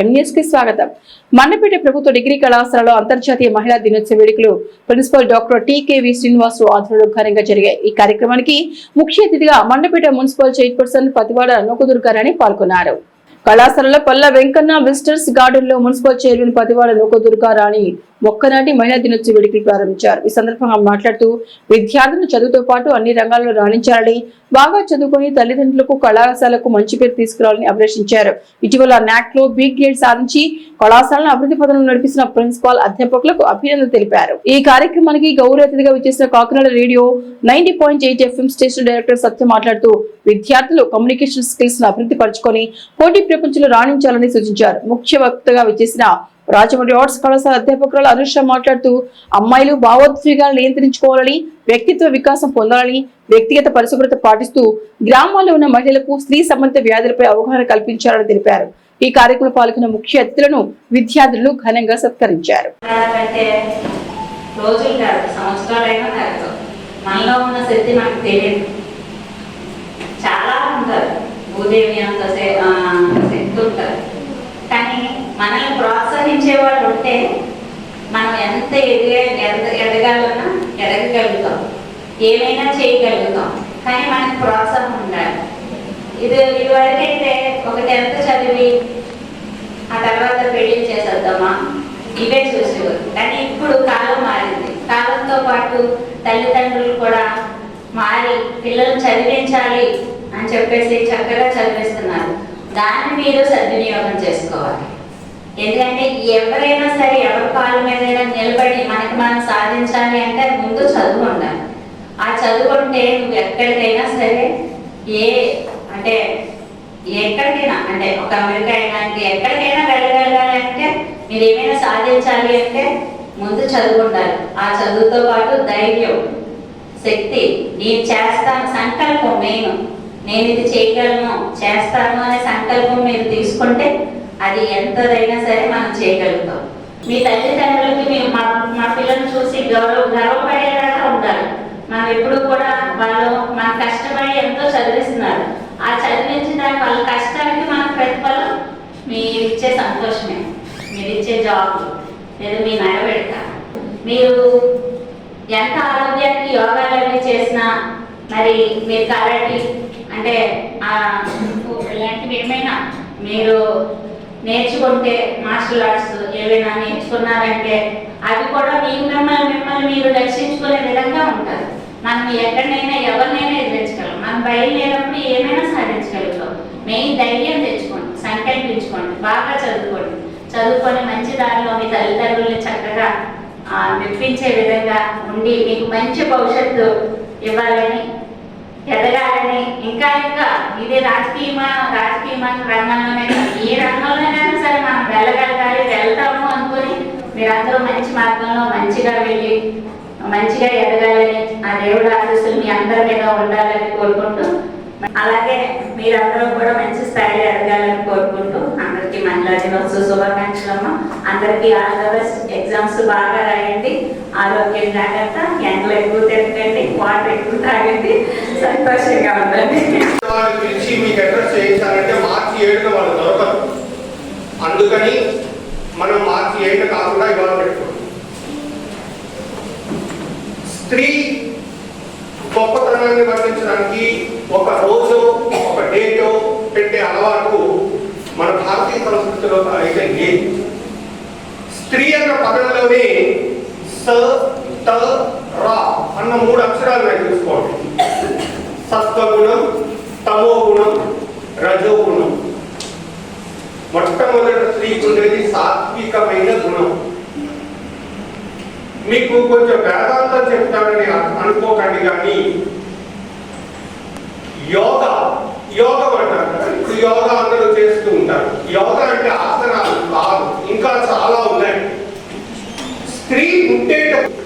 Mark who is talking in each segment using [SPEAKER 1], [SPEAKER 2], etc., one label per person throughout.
[SPEAKER 1] ఎంఎస్కి స్వాగతం. మన్నపేట ప్రభుత్వ డిగ్రీ కళాశాలలో అంతర్జాతీయ మహిళా దినోత్సవ వేడుకలు ప్రిన్సిపల్ డాక్టర్ టీకేవి శ్రీనివాసరావు ఆధ్వర్యంలో ఘనంగా జరిగాయి. ఈ కార్యక్రమానికి ముఖ్య అతిథిగా మన్నపేట మున్సిపల్ చైర్పర్సన్ పతివాడ నూకదుర్గారాణి పాల్గొన్నారు. కళాశాలలో పల్ల వెంకన్న విజిటర్స్ గార్డెన్లో మున్సిపల్ చైర్మన్ పతివాడ నూకదుర్గారాణి ఒక్కనాటి మహిళా దినోత్సవ వేడుకలు ప్రారంభించారు. ఈ సందర్భంగా మాట్లాడుతూ విద్యార్థులు చదువుతో పాటు అన్ని రంగాల్లో రాణించాలని బాగా చదువుకొని తల్లిదండ్రులకు కళాశాలకు మంచి పేరు తీసుకురావాలని అభిలషించారు ఇటీవల నాక్లో బి గ్రేడ్ సాధించి కళాశాలను అభివృద్ధి పథంలో నడిపిస్తున్న ప్రిన్సిపాల్ అధ్యాపకులకు అభినందనలు తెలిపారు. ఈ కార్యక్రమానికి గౌరవ అతిథిగా విచ్చేసిన Kakinada radio ninety point eight FM station director Satya మాట్లాడుతూ విద్యార్థులు కమ్యూనికేషన్ స్కిల్స్ను అభివృద్ధి పరచుకొని పోటీ ప్రపంచంలో రాణించాలని సూచించారు. ముఖ్య వక్తగా విచ్చేసిన రాజమండ్రి ఆర్ట్స్ కళాశాల అధ్యాపకురాలు అనుష మాట్లాడుతూ అమ్మాయిలు భావోద్వేగాలు నియంత్రించుకోవాలని వ్యక్తిత్వ వికాసం పొందాలని వ్యక్తిగత పరిశుభ్రత పాటిస్తూ గ్రామాల్లో ఉన్న మహిళలకు స్త్రీ సంబంధిత వ్యాధులపై అవగాహన కల్పించాలని తెలిపారు. ఈ కార్యక్రమంలో పాల్గొన్న ముఖ్య అతిథులను విద్యార్థులు ఘనంగా సత్కరించారు.
[SPEAKER 2] మనలో ఉన్న శక్తి తెలియదు. చాలా ఉంటారు భూదేవి అంత శక్తి ఉంటారు కానీ మనల్ని ప్రాసెస్ వాళ్ళు ఉంటే మనం ఎంత ఎదిగే ఎద ఎదగాలన్నా ఎదగగలుగుతాం. ఏమైనా చేయగలుగుతాం. కానీ మనకి ప్రోత్సాహం ఉండాలి. ఇది ఇదివరకైతే ఒక టెన్త్ చదివి ఆ తర్వాత పెళ్ళి చేసేద్దామా? ఇవే చూసేవారు. కానీ ఇప్పుడు కాలం మారింది. కాలంతో పాటు తల్లిదండ్రులు కూడా మారి పిల్లలు చదివించాలి అని చెప్పేసి చక్కగా చదివిస్తున్నారు. దాన్ని మీరు సద్వినియోగం చేసుకోవాలి. ఎందుకంటే ఎవరైనా సరే ఎవరి కాళ్ళ మీదైనా నిలబడి మనకి మనం సాధించాలి అంటే ముందు చదువు ఉండాలి. ఆ చదువు నువ్వు ఎక్కడికైనా సరే ఏ అంటే ఎక్కడికైనా అంటే ఒక అమెరికా అయినా ఎక్కడికైనా వెళ్ళగలగాలి అంటే మీరు ఏమైనా సాధించాలి అంటే ముందు చదువు ఉండాలి. ఆ చదువుతో పాటు ధైర్యం శక్తి. నేను చేస్తాను సంకల్పం మెయిన్. నేను ఇది చేయగలను చేస్తాను అనే సంకల్పం మీరు తీసుకుంటే అది ఎంతదైనా సరే మనం చేయగలుగుతాం. మీ తల్లిదండ్రులకి మేము మా మా పిల్లల్ని చూసి గౌరవ గర్వపడేలాగా ఉండాలి. మనం ఎప్పుడు కూడా వాళ్ళు మన కష్టపడి ఎంతో చదివిస్తున్నారు. ఆ చదివించిన వాళ్ళ కష్టానికి మన ప్రతిఫలం మీరు ఇచ్చే సంతోషమే. మీరు ఇచ్చే జాబ్. లేదా మీ నడవడిక మీరు ఎంత ఆరోగ్యానికి యోగాలన్నీ చేసినా మరి మీరు కరాటి అంటే ఇలాంటివి ఏమైనా మీరు నేర్చుకుంటే మార్షల్ ఆర్ట్స్ ఏవైనా నేర్చుకున్నారంటే అవి కూడా మీకు మిమ్మల్ని మిమ్మల్ని మీరు రక్షించుకునే విధంగా ఉంటారు. మనం ఎక్కడైనా ఎవరినైనా ఎదిరించగలం. మనం బయలుదేరినప్పుడు ఏమైనా సాధించగలుగుతాం. మెయిన్ ధైర్యం తెచ్చుకోండి సంకల్పించుకోండి బాగా చదువుకోండి. చదువుకొని మంచి దారిలో మీ తల్లిదండ్రుల్ని చక్కగా మెప్పించే విధంగా ఉండి మీకు మంచి భవిష్యత్తు ఇవ్వాలని ఎదగాలని. ఇంకా ఇంకా ఇది రాజకీయమా రాజకీయ రంగంలోనే ఏ రంగంలోనైనా సరే మనం వెళ్ళగలగాలి వెళ్తాము అనుకుని మీరందరూ మంచి మార్గంలో మంచిగా వెళ్ళి మంచిగా ఎదగాలని ఆ దేవుడు ఆశీస్సులు మీ అందరి మీద ఉండాలని కోరుకుంటూ అలాగే మీరందరూ కూడా మంచి స్థాయిలో ఎదగాలని కోరుకుంటూ మహిళా దినోత్సవ శుభాకాంక్షలమ్మ. అందరికీ ఆల్ ద బెస్ట్ ఎగ్జామ్స్ బాగా రాయండి. ఆరోగ్యం జాగ్రత్త. ఎండలు ఎక్కువ తిరగండి వాటర్ ఎక్కువ తాగండి. సంతోషంగా ఉండండి.
[SPEAKER 3] పిలిచి మీకు అడ్రస్ చేయించాలంటే మార్చి ఏడున వాళ్ళు దొరకరు. అందుకని మనం మార్చి ఏడు కాకుండా ఇవాళ పెట్టుకోండి స్త్రీ గొప్పతనాన్ని వర్ణించడానికి ఒక రోజు ఒక డేటో పెట్టే అలవాటు మన భారతీయ సంస్కృతిలో అయితే ఏ స్త్రీ అన్న పదంలోనే స త రా అన్న మూడు అక్షరాలు నేను చూసుకోండి. సత్వగుణం తమో గుణం రజో గుణం మొట్టమొదటి స్త్రీకి ఉండేది సాత్వికమైన గుణం. మీకు కొంచెం వేదాంతం చెప్తానని అనుకోకండి కానీ యోగా యోగం అంటారు. ఇప్పుడు యోగా చేస్తూ ఉంటారు. యోగా అంటే ఆసనాలు కాదు ఇంకా చాలా ఉన్నాయి. స్త్రీ పుట్టేటప్పుడు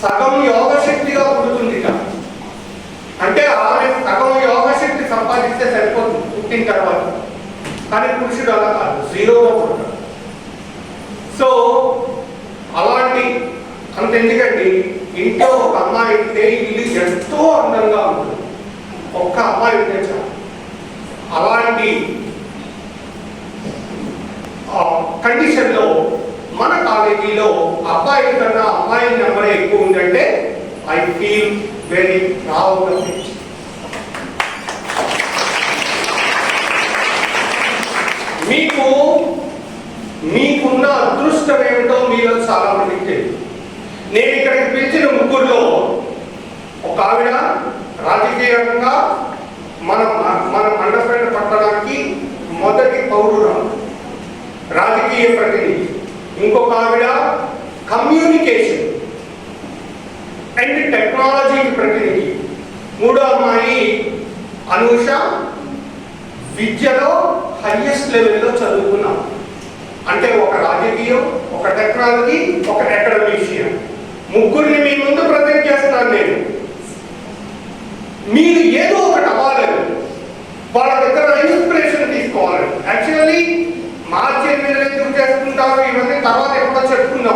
[SPEAKER 3] సగం యోగ శక్తిగా పుడుతుంది కదా అంటే ఆమె సగం యోగ శక్తి సంపాదిస్తే సరిపోతుంది పుట్టిన తర్వాత. కానీ పురుషుడు అలా కాదు జీరోగా పుడతాడు. సో అలాంటి అంత ఎందుకండి? ఇంట్లో ఒక అమ్మాయి ఉంటే ఇల్లు ఎంతో అందంగా ఉంటుంది. ఒక్క అమ్మాయి ఉంటే చాలు. అలాంటి కండిషన్లో మన కాలేజీలో అబ్బాయిల కన్నా అమ్మాయిల నెంబర్ ఎక్కువ ఉందంటే I feel very proud of it మీకు మీకున్న అదృష్టం ఏమిటో మీలో చాలా మందికి తెలియదు. నేను ఇక్కడికి పిలిచిన ముగ్గురులో కమ్యూనికేషన్ అండ్ టెక్నాలజీకి ప్రతినిధి. మూడో అమ్మాయి అనూష విద్యలో హైయెస్ట్ లెవెల్లో చదువుకున్నాం. అంటే ఒక రాజకీయం ఒక టెక్నాలజీ ఒక అకాడమిషియన్ ముగ్గురిని మీ ముందు ప్రజెంట్ చేస్తున్నాను నేను. మీరు ఏదో ఒకటి అవ్వాలని వాళ్ళ దగ్గర ఇన్స్పిరేషన్ తీసుకోవాలని. యాక్చువల్లీ మార్చి ఎనిమిది ఎందుకు చేసుకుంటారు? ఇవన్నీ తర్వాత ఎప్పుడో చెప్పుకుందాం.